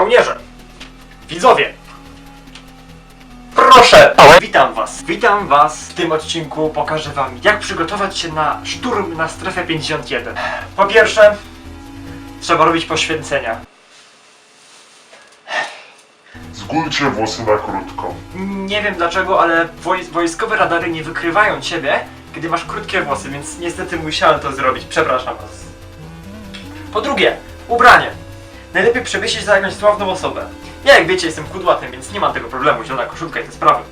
Żołnierze! Widzowie! Proszę! Witam was! Witam was! W tym odcinku pokażę wam, jak przygotować się na szturm na strefę 51. Po pierwsze, trzeba robić poświęcenia. Zgójcie włosy na krótko. Nie wiem dlaczego, ale woj wojskowe radary nie wykrywają ciebie, kiedy masz krótkie włosy, więc niestety musiałem to zrobić. Przepraszam was. Po drugie, ubranie. Najlepiej przewiesić za jakąś sławną osobę. Ja jak wiecie jestem kudłatym, więc nie mam tego problemu, zielona koszulka i te sprawy.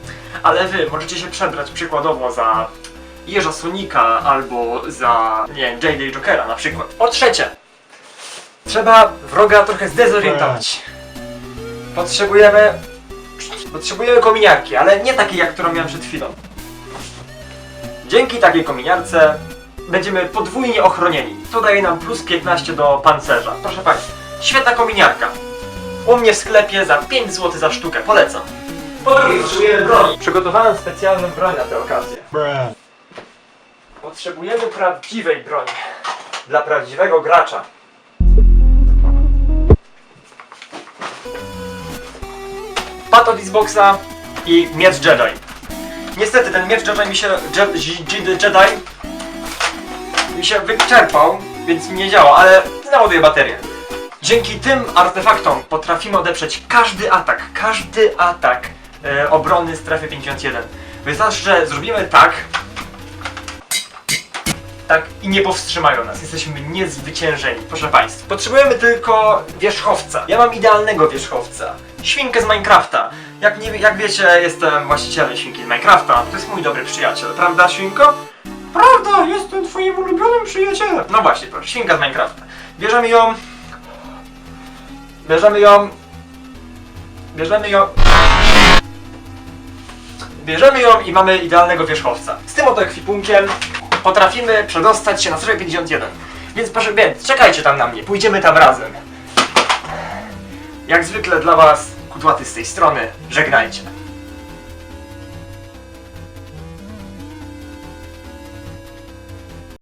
Ale wy możecie się przebrać przykładowo za Jeża Sonika albo za, nie wiem, J.D. Jokera na przykład. Po trzecie, trzeba wroga trochę zdezorientować. Potrzebujemy Potrzebujemy kominiarki, ale nie takiej, jak którą miałem przed chwilą. Dzięki takiej kominiarce będziemy podwójnie ochronieni. To daje nam plus 15 do pancerza. Proszę Państwa, świetna kominiarka. U mnie w sklepie za 5 zł za sztukę, polecam. Po drugie, potrzebujemy broni. Przygotowałem specjalną broń na tę okazję. Potrzebujemy prawdziwej broni. Dla prawdziwego gracza. Pat od Xboxa i miecz Jedi. Niestety ten miecz Jedi mi się. Je, Je- Jedi mi się wyczerpał, więc mi nie działa, ale naładuję baterię. Dzięki tym artefaktom potrafimy odeprzeć każdy atak, każdy atak e, obrony strefy 51. Wystarczy, że zrobimy tak, tak i nie powstrzymają nas. Jesteśmy niezwyciężeni, proszę Państwa. Potrzebujemy tylko wierzchowca. Ja mam idealnego wierzchowca. Świnkę z Minecrafta. Jak, nie, jak wiecie, jestem właścicielem świnki z Minecrafta. To jest mój dobry przyjaciel, prawda, świnko? Prawda, jestem twoim ulubionym przyjacielem. No właśnie, proszę, świnka z Minecrafta. Bierzemy ją. Bierzemy ją. Bierzemy ją. Bierzemy ją i mamy idealnego wierzchowca. Z tym oto ekwipunkiem potrafimy przedostać się na strefę 51. Więc proszę, więc czekajcie tam na mnie, pójdziemy tam razem. Jak zwykle dla was, kudłaty z tej strony, żegnajcie.